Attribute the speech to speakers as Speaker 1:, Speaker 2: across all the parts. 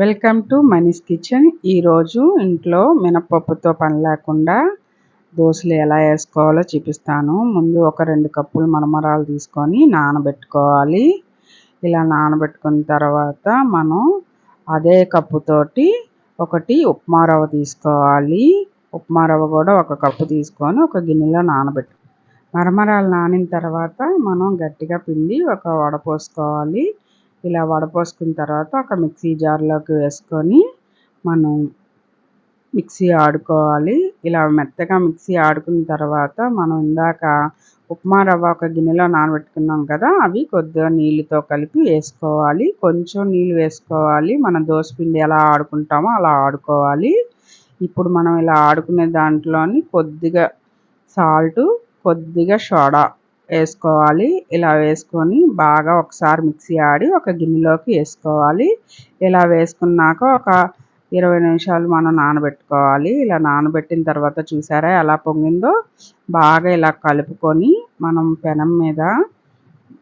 Speaker 1: Welcome to మనీస్ kitchen. ఈరోజు ఇంట్లో మినపప్పుతో పని లేకుండా దోశలు ఎలా వేసుకోవాలో చూపిస్తాను. ముందు ఒక రెండు కప్పులు మరమరాలు తీసుకొని నానబెట్టుకోవాలి. ఇలా నానబెట్టుకున్న తర్వాత మనం అదే కప్పుతోటి ఒకటి ఉప్మా రవ్వ తీసుకోవాలి. ఉప్మా రవ్వ కూడా ఒక కప్పు తీసుకొని ఒక గిన్నెలో నానబెట్టు మరమరాలు నానిన తర్వాత మనం గట్టిగా పిండి ఒక వడ పోసుకోవాలి. ఇలా వడపోసుకున్న తర్వాత ఒక మిక్సీ జార్లోకి వేసుకొని మనం మిక్సీ ఆడుకోవాలి. ఇలా మెత్తగా మిక్సీ ఆడుకున్న తర్వాత మనం ఇందాక ఉప్మా రవ్వ ఒక గిన్నెలో నానబెట్టుకున్నాం కదా అవి కొద్దిగా నీళ్ళతో కలిపి వేసుకోవాలి. కొంచెం నీళ్ళు వేసుకోవాలి. మనం పిండి ఎలా ఆడుకుంటామో అలా ఆడుకోవాలి. ఇప్పుడు మనం ఇలా ఆడుకునే దాంట్లోని కొద్దిగా సాల్టు కొద్దిగా సోడా వేసుకోవాలి. ఇలా వేసుకొని బాగా ఒకసారి మిక్సీ ఆడి ఒక గిన్నెలోకి వేసుకోవాలి. ఇలా వేసుకున్నాక ఒక ఇరవై నిమిషాలు మనం నానబెట్టుకోవాలి. ఇలా నానబెట్టిన తర్వాత చూసారా ఎలా పొంగిందో? బాగా ఇలా కలుపుకొని మనం పెనం మీద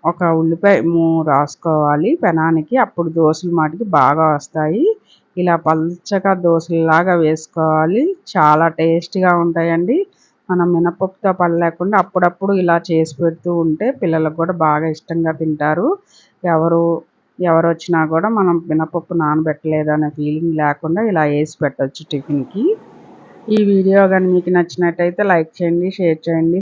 Speaker 1: ఒక ఉల్లిపాయ రాసుకోవాలి. పెనానికి అప్పుడు దోశలు మాటికి బాగా వస్తాయి. ఇలా పల్చగా దోశలాగా వేసుకోవాలి. చాలా టేస్టీగా ఉంటాయండి. మనం మినపప్పుతో పని లేకుండా అప్పుడప్పుడు ఇలా చేసి పెడుతూ ఉంటే పిల్లలకు కూడా బాగా ఇష్టంగా తింటారు. ఎవరు ఎవరు వచ్చినా కూడా మనం మినపప్పు నానబెట్టలేదు అనే ఫీలింగ్ లేకుండా ఇలా వేసి పెట్టచ్చు టిఫిన్కి ఈ వీడియో కానీ మీకు నచ్చినట్టయితే లైక్ చేయండి షేర్ చేయండి.